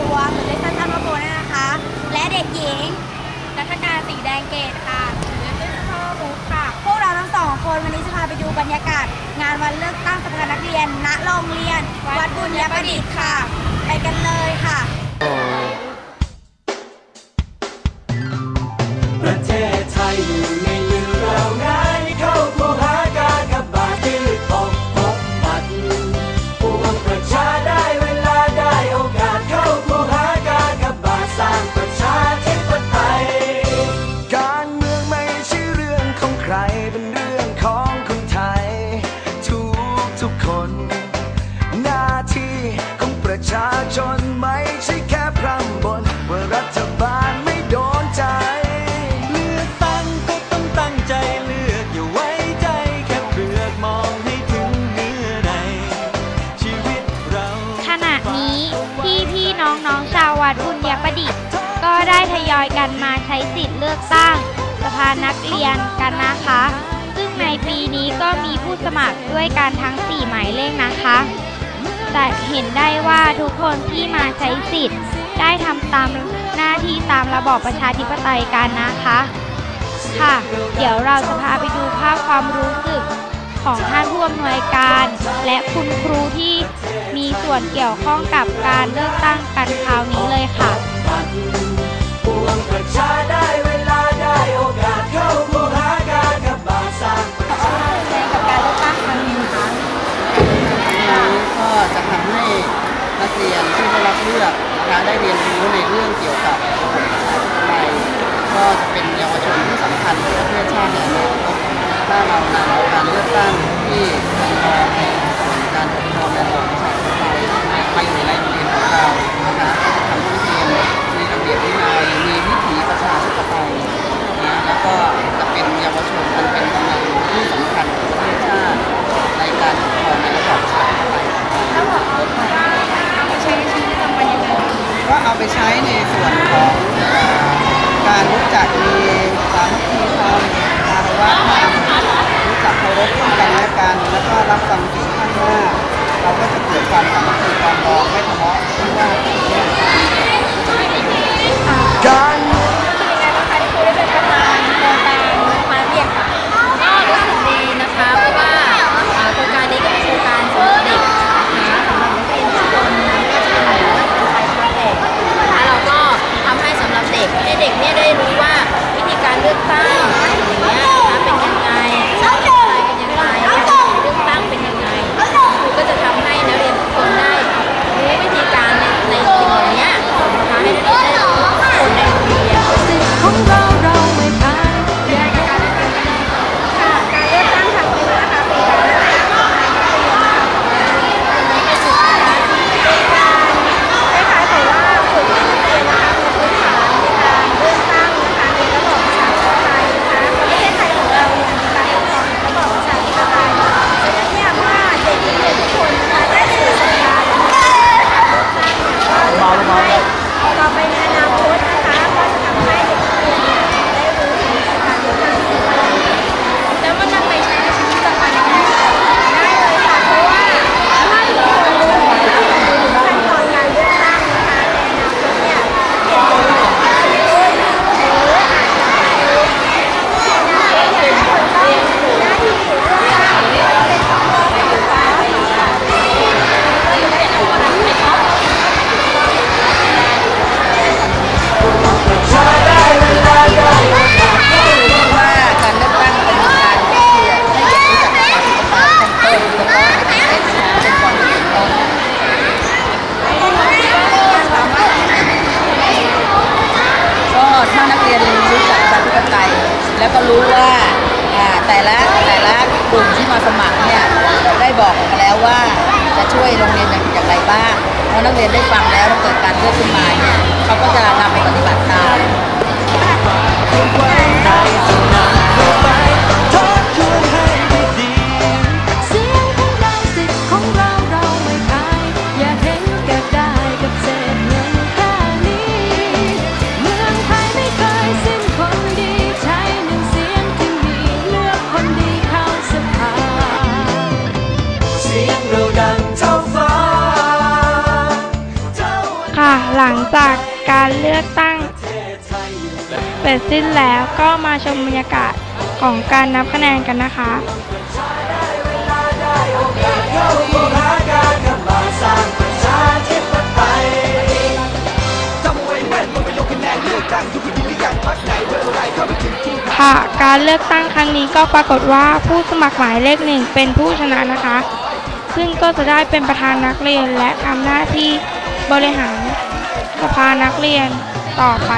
ตัวหรือเรียกสั้นๆว่าโบนี่ยนะคะ และเด็กหญิงรัชการสีแดงเกตค่ะหรือเรียกสั้นๆว่าบุ๊กค่ะ พวกเราทั้งสองคนวันนี้จะพาไปดูบรรยากาศ งานวันเลือกตั้งสภานักเรียนณโรงเรียน วัดบุญยประดิษฐ์ค่ะ ไปกันเลยค่ะ ทุกคน หน้าที่ของประชาชนไม่ใช่แค่พร่ำบนว่ารัฐบาลไม่โดนใจ เลือกตั้งก็ต้องตั้งใจเลือกอย่าไว้ใจแค่เปลือกมองให้ถึงเนื้อใน ชีวิตเราขณะนี้พี่พี่น้องน้องๆชาววัดบุญญประดิษฐ์ก็ได้ทยอยกันมาใช้สิทธิ์เลือกตั้งสภานักเรียนกันนะคะ ในปีนี้ก็มีผู้สมัครด้วยกันทั้ง 4 หมายเลขนะคะ แต่เห็นได้ว่าทุกคนที่มาใช้สิทธิ์ ได้ทำตามหน้าที่ตามระบอบประชาธิปไตยกันนะคะ ค่ะ เดี๋ยวเราจะพาไปดูภาพความรู้สึกของท่านผู้อำนวยการ และคุณครูที่มีส่วนเกี่ยวข้องกับการเลือกตั้งกันคราวนี้เลยค่ะ เรียนที่ได้รับเลือกนะคะได้เรียนรู้ในเรื่องเกี่ยวกับระบบประชาธิปไตยก็จะเป็นเยาวชนที่สำคัญของประเทศชาติในอนาคตถ้าเรานำการเลือกตั้งที่มีมองในส่วนการปกครองในระบอบประชาธิปไตยมาอยู่ในโรงเรียนของเรานะคะก็จะทำให้เรียนมีระเบียบวินัยมีวิถีประชาธิปไตยนะแล้วก็จะเป็นเยาวชนมันเป็นกำลัง ยนรู้จักประชาธิปไตยแล้วก็รู้ว่าอ่าแต่ละแต่ละกลุ่มที่มาสมัครเนี่ยได้บอกมาแล้วว่าจะช่วยโรงเรียนอย่างไรบ้างเพราะนักเรียนได้ฟังแล้วแล้วเกิดการเลือกขึ้นมาเนี่ยเขาก็จะนำไปปฏิบัติตาม จากการเลือกตั้งเสร็จสิ้นแล้วก็มาชมบรรยากาศของการนับคะแนนกันนะคะค่ะการเลือกตั้งครั้งนี้ก็ปรากฏว่าผู้สมัครหมายเลขหนึ่งเป็นผู้ชนะนะคะ ซึ่งก็จะได้เป็นประธานนักเรียนและทำหน้าที่บริหาร นักเรียนต่อไป